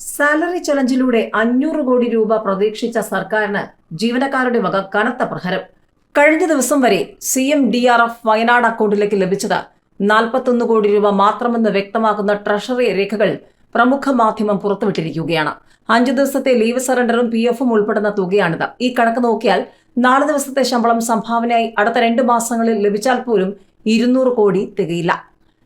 Salary ചലഞ്ചിലൂടെ അഞ്ഞൂറ് കോടി രൂപ പ്രതീക്ഷിച്ച സർക്കാരിന് ജീവനക്കാരുടെ വക കനത്ത പ്രഹരം. കഴിഞ്ഞ ദിവസം വരെ C M D R F Wayanad അക്കൗണ്ടിലേക്ക് ലഭിച്ചത് നാൽപ്പത്തൊന്ന് കോടി രൂപ മാത്രമെന്ന് വ്യക്തമാക്കുന്ന ട്രഷറി രേഖകൾ പ്രമുഖ മാധ്യമം പുറത്തുവിട്ടിരിക്കുകയാണ്. അഞ്ചു ദിവസത്തെ ലീവ് സറണ്ടറും പി എഫും ഉൾപ്പെടുന്ന തുകയാണിത്. ഈ കണക്ക് നോക്കിയാൽ നാല് ദിവസത്തെ ശമ്പളം സംഭാവനയായി അടുത്ത രണ്ട് മാസങ്ങളിൽ ലഭിച്ചാൽ പോലും ഇരുന്നൂറ് കോടി തികയില്ല.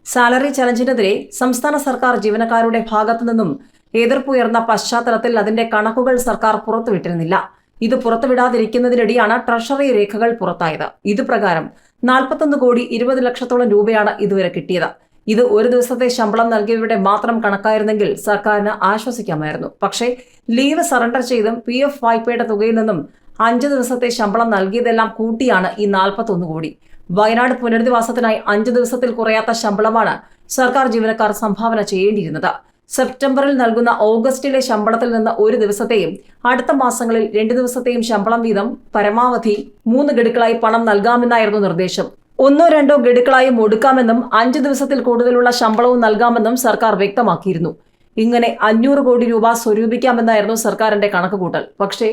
സാലറി ചലഞ്ചിനെതിരെ സംസ്ഥാന സർക്കാർ ജീവനക്കാരുടെ ഭാഗത്തു നിന്നും എതിർപ്പുയർന്ന പശ്ചാത്തലത്തിൽ അതിന്റെ കണക്കുകൾ സർക്കാർ പുറത്തുവിട്ടിരുന്നില്ല. ഇത് പുറത്തുവിടാതിരിക്കുന്നതിനിടെയാണ് ട്രഷറി രേഖകൾ പുറത്തായത്. ഇത് പ്രകാരം നാൽപ്പത്തൊന്ന് കോടി ഇരുപത് ലക്ഷത്തോളം രൂപയാണ് ഇതുവരെ കിട്ടിയത്. ഇത് ഒരു ദിവസത്തെ ശമ്പളം നൽകിയവരുടെ മാത്രം കണക്കായിരുന്നെങ്കിൽ സർക്കാരിന് ആശ്വസിക്കാമായിരുന്നു. പക്ഷേ ലീവ് സറണ്ടർ ചെയ്തും പി എഫ് വായ്പയുടെ തുകയിൽ നിന്നും അഞ്ച് ദിവസത്തെ ശമ്പളം നൽകിയതെല്ലാം കൂട്ടിയാണ് ഈ നാൽപ്പത്തൊന്ന് കോടി. വയനാട് പുനരധിവാസത്തിനായി അഞ്ച് ദിവസത്തിൽ കുറയാത്ത ശമ്പളമാണ് സർക്കാർ ജീവനക്കാർ സംഭാവന ചെയ്യേണ്ടിയിരുന്നത്. സെപ്റ്റംബറിൽ നൽകുന്ന ഓഗസ്റ്റിലെ ശമ്പളത്തിൽ നിന്ന് ഒരു ദിവസത്തെയും അടുത്ത മാസങ്ങളിൽ രണ്ട് ദിവസത്തെയും ശമ്പളം വീതം പരമാവധി മൂന്ന് ഗഡുക്കളായി പണം നൽകാമെന്നായിരുന്നു നിർദ്ദേശം. ഒന്നോ രണ്ടോ ഗഡുക്കളായും ഒടുക്കാമെന്നും അഞ്ച് ദിവസത്തിൽ കൂടുതലുള്ള ശമ്പളവും നൽകാമെന്നും സർക്കാർ വ്യക്തമാക്കിയിരുന്നു. ഇങ്ങനെ അഞ്ഞൂറ് കോടി രൂപ സ്വരൂപിക്കാമെന്നായിരുന്നു സർക്കാരിന്റെ കണക്കുകൂട്ടൽ. പക്ഷേ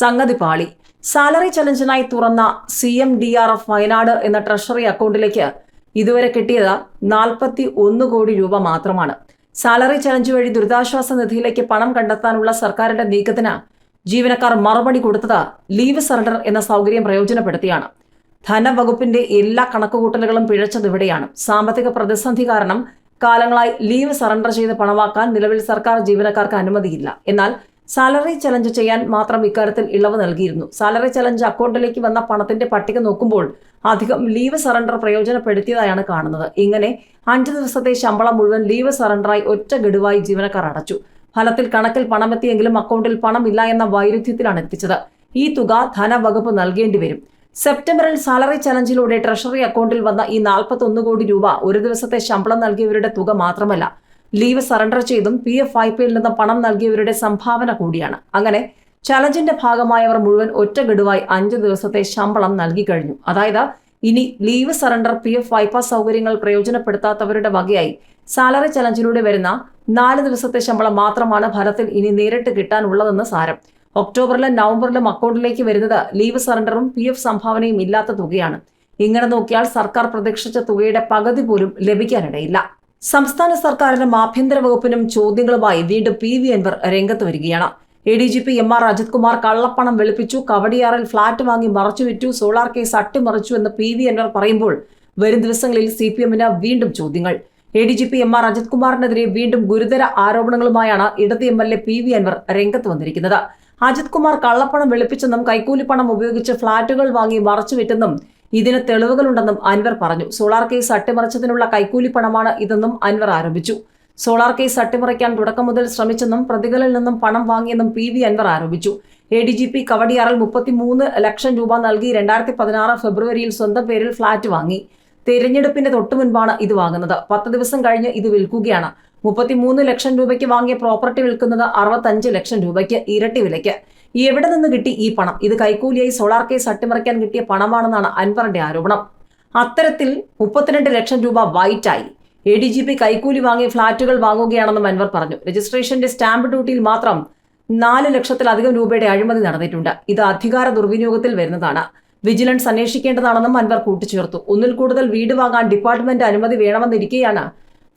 സംഗതി പാളി. സാലറി ചലഞ്ചിനായി തുറന്ന C M D R F Wayanad എന്ന ട്രഷറി അക്കൗണ്ടിലേക്ക് ഇതുവരെ കിട്ടിയത് നാൽപ്പത്തി ഒന്ന് കോടി രൂപ മാത്രമാണ്. സാലറി ചലഞ്ച് വഴി ദുരിതാശ്വാസ നിധിയിലേക്ക് പണം കണ്ടെത്താനുള്ള സർക്കാരിന്റെ നീക്കത്തിന് ജീവനക്കാർ മറുപടി കൊടുത്തത് ലീവ് സറണ്ടർ എന്ന സൗകര്യം പ്രയോജനപ്പെടുത്തിയാണ്. ധനവകുപ്പിന്റെ എല്ലാ കണക്കുകൂട്ടലുകളും പിഴച്ചത് ഇവിടെയാണ്. സാമ്പത്തിക പ്രതിസന്ധി കാരണം കാലങ്ങളായി ലീവ് സറണ്ടർ ചെയ്ത് പണമാക്കാൻ നിലവിൽ സർക്കാർ ജീവനക്കാർക്ക് അനുമതിയില്ല. എന്നാൽ സാലറി ചലഞ്ച് ചെയ്യാൻ മാത്രം ഇക്കാര്യത്തിൽ ഇളവ് നൽകിയിരുന്നു. സാലറി ചലഞ്ച് അക്കൗണ്ടിലേക്ക് വന്ന പണത്തിന്റെ പട്ടിക നോക്കുമ്പോൾ അധികം ലീവ് സറണ്ടർ പ്രയോജനപ്പെടുത്തിയതായാണ് കാണുന്നത്. ഇങ്ങനെ അഞ്ചു ദിവസത്തെ ശമ്പളം മുഴുവൻ ലീവ് സറണ്ടറായി ഒറ്റ ഗഡുവായി ജീവനക്കാർ അടച്ചു. ഫലത്തിൽ കണക്കിൽ പണമെത്തിയെങ്കിലും അക്കൗണ്ടിൽ പണമില്ല എന്ന വൈരുദ്ധ്യത്തിലാണ് എത്തിച്ചത്. ഈ തുക ധനവകുപ്പ് നൽകേണ്ടി വരും. സെപ്റ്റംബറിൽ സാലറി ചലഞ്ചിലൂടെ ട്രഷറി അക്കൗണ്ടിൽ വന്ന ഈ നാൽപ്പത്തൊന്ന് കോടി രൂപ ഒരു ദിവസത്തെ ശമ്പളം നൽകിയവരുടെ തുക മാത്രമല്ല ലീവ് സറണ്ടർ ചെയ്തും പി എഫ് വായ്പയിൽ നിന്ന് പണം നൽകിയവരുടെ സംഭാവന കൂടിയാണ്. അങ്ങനെ ചലഞ്ചിന്റെ ഭാഗമായവർ മുഴുവൻ ഒറ്റ ഗഡുവായി അഞ്ച് ദിവസത്തെ ശമ്പളം നൽകി കഴിഞ്ഞു. അതായത് ഇനി ലീവ് സറണ്ടർ പി എഫ് വായ്പാ സൗകര്യങ്ങൾ പ്രയോജനപ്പെടുത്താത്തവരുടെ വകയായി സാലറി ചലഞ്ചിലൂടെ വരുന്ന നാല് ദിവസത്തെ ശമ്പളം മാത്രമാണ് ഫലത്തിൽ ഇനി നേരിട്ട് കിട്ടാനുള്ളതെന്ന് സാരം. ഒക്ടോബറിലും നവംബറിലും അക്കൗണ്ടിലേക്ക് വരുന്നത് ലീവ് സറണ്ടറും പി എഫ് സംഭാവനയും ഇല്ലാത്ത തുകയാണ്. ഇങ്ങനെ നോക്കിയാൽ സർക്കാർ പ്രതീക്ഷിച്ച തുകയുടെ പകുതി പോലും ലഭിക്കാനിടയില്ല. സംസ്ഥാന സർക്കാരിനും ആഭ്യന്തര വകുപ്പിനും ചോദ്യങ്ങളുമായി വീണ്ടും പി വി അൻവർ രംഗത്ത് വരികയാണ്. A D G P M R Ajith Kumar കള്ളപ്പണം വെളുപ്പിച്ചു. കവടിയാറിൽ ഫ്ളാറ്റ് വാങ്ങി മറച്ചു വിറ്റു. സോളാർ കേസ് അട്ടിമറിച്ചു എന്ന് പി വി അൻവർ പറയുമ്പോൾ വരും ദിവസങ്ങളിൽ സി പി എമ്മിന് വീണ്ടും ചോദ്യങ്ങൾ. A D G P M R Ajith കുമാറിനെതിരെ വീണ്ടും ഗുരുതര ആരോപണങ്ങളുമായാണ് ഇടത് M L A P V Anvar രംഗത്ത് വന്നിരിക്കുന്നത്. അജിത് കുമാർ കള്ളപ്പണം വെളുപ്പിച്ചെന്നും കൈക്കൂലിപ്പണം ഉപയോഗിച്ച് ഫ്ളാറ്റുകൾ വാങ്ങി മറച്ചു മറച്ചുവിറ്റെന്നും ഇതിന് തെളിവുകളുണ്ടെന്നും അൻവർ പറഞ്ഞു. സോളാർ കേസ് അട്ടിമറിച്ചതിനുള്ള കൈക്കൂലിപ്പണമാണ് ഇതെന്നും അൻവർ ആരോപിച്ചു. സോളാർ കേസ് അട്ടിമറിക്കാൻ തുടക്കം മുതൽ ശ്രമിച്ചെന്നും പ്രതികളിൽ നിന്നും പണം വാങ്ങിയെന്നും പി വി അൻവർ ആരോപിച്ചു. എ ഡി ജി പി കവടിയാറിൽ മുപ്പത്തിമൂന്ന് ലക്ഷം രൂപ നൽകി രണ്ടായിരത്തി പതിനാറ് ഫെബ്രുവരിയിൽ സ്വന്തം പേരിൽ ഫ്ളാറ്റ് വാങ്ങി. തെരഞ്ഞെടുപ്പിന്റെ തൊട്ടു മുൻപാണ് ഇത് വാങ്ങുന്നത്. പത്ത് ദിവസം കഴിഞ്ഞ് ഇത് വിൽക്കുകയാണ്. മുപ്പത്തിമൂന്ന് ലക്ഷം രൂപയ്ക്ക് വാങ്ങിയ പ്രോപ്പർട്ടി വിൽക്കുന്നത് അറുപത്തഞ്ച് ലക്ഷം രൂപയ്ക്ക് ഇരട്ടി വിലയ്ക്ക്. എവിടെ നിന്ന് കിട്ടി ഈ പണം? ഇത് കൈക്കൂലിയായി സോളാർ കേസ് അട്ടിമറിക്കാൻ കിട്ടിയ പണമാണെന്നാണ് അൻവറിന്റെ ആരോപണം. അത്തരത്തിൽ മുപ്പത്തിരണ്ട് ലക്ഷം രൂപ വൈറ്റായി. എ ഡി ജി പി കൈക്കൂലി വാങ്ങി ഫ്ളാറ്റുകൾ വാങ്ങുകയാണെന്നും അൻവർ പറഞ്ഞു. രജിസ്ട്രേഷന്റെ സ്റ്റാമ്പ് ഡ്യൂട്ടിയിൽ മാത്രം നാല് ലക്ഷത്തിലധികം രൂപയുടെ അഴിമതി നടന്നിട്ടുണ്ട്. ഇത് അധികാര ദുർവിനിയോഗത്തിൽ വരുന്നതാണ്. വിജിലൻസ് അന്വേഷിക്കേണ്ടതാണെന്നും അൻവർ കൂട്ടിച്ചേർത്തു. ഒന്നിൽ കൂടുതൽ വീട് വാങ്ങാൻ ഡിപ്പാർട്ട്മെന്റ് അനുമതി വേണമെന്നിരിക്കെയാണ്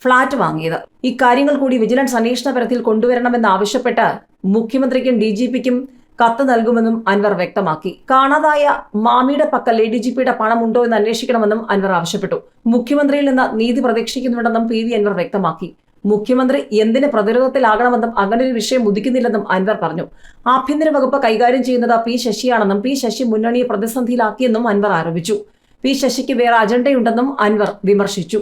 ഫ്ളാറ്റ് വാങ്ങിയത്. ഇക്കാര്യങ്ങൾ കൂടി വിജിലൻസ് അന്വേഷണ പരിധിയിൽ കൊണ്ടുവരണമെന്നാവശ്യപ്പെട്ട് മുഖ്യമന്ത്രിക്കും ഡി ജി പിക്കും കത്ത് നൽകുമെന്നും അൻവർ വ്യക്തമാക്കി. കാണാതായ മാമിയുടെ പക്കൽ എ ഡി ജി പിയുടെ ഉണ്ടോ എന്ന് അന്വേഷിക്കണമെന്നും അൻവർ ആവശ്യപ്പെട്ടു. മുഖ്യമന്ത്രിയിൽ നിന്ന് നീതി പ്രതീക്ഷിക്കുന്നുണ്ടെന്നും പി വി അൻവർ വ്യക്തമാക്കി. മുഖ്യമന്ത്രി എന്തിന് പ്രതിരോധത്തിലാകണമെന്നും അങ്ങനെ ഒരു വിഷയം ഉദിക്കുന്നില്ലെന്നും അൻവർ പറഞ്ഞു. ആഭ്യന്തര വകുപ്പ് കൈകാര്യം ചെയ്യുന്നത് പി ശശിയാണെന്നും പി ശശി മുന്നണിയെ പ്രതിസന്ധിയിലാക്കിയെന്നും അൻവർ ആരോപിച്ചു. പി ശശിക്ക് വേറെ അജണ്ടയുണ്ടെന്നും അൻവർ വിമർശിച്ചു.